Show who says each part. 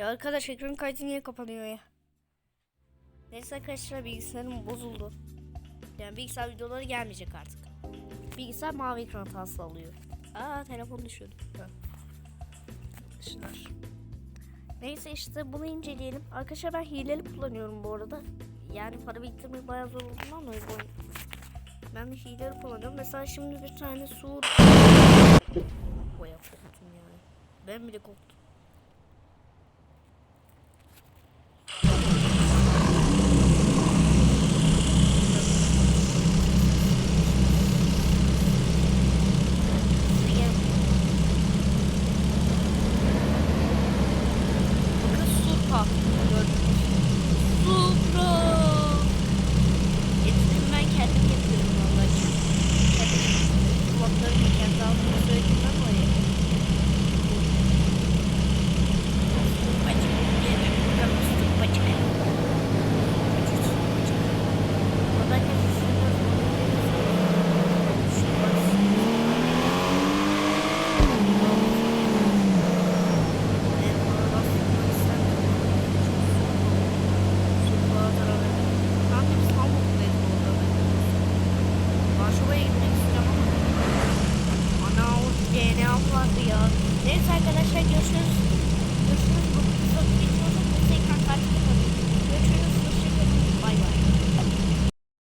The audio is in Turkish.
Speaker 1: Ya arkadaş ekran kaydı niye kapanıyor ya? Neyse arkadaşlar bilgisayarım bozuldu. Yani bilgisayar videoları gelmeyecek artık. Bilgisayar mavi ekran hatası alıyor. Aa telefon düşüyordu. Arkadaşlar. Neyse işte bunu inceleyelim. Arkadaşlar ben hileli kullanıyorum bu arada. Yani para biriktirmek bayağı zor olduğundan dolayı bu. Ben de hileli kullanıyorum. Mesela şimdi bir tane sur... Ben bile korktum. Gördünüz. Supra. Getirdim ben kendim yapıyorum vallahi. Kendim kulaklarımı kendi alnıma söylediğimden dolayı. Neyse arkadaşlar görüşürüz. Görüşürüz.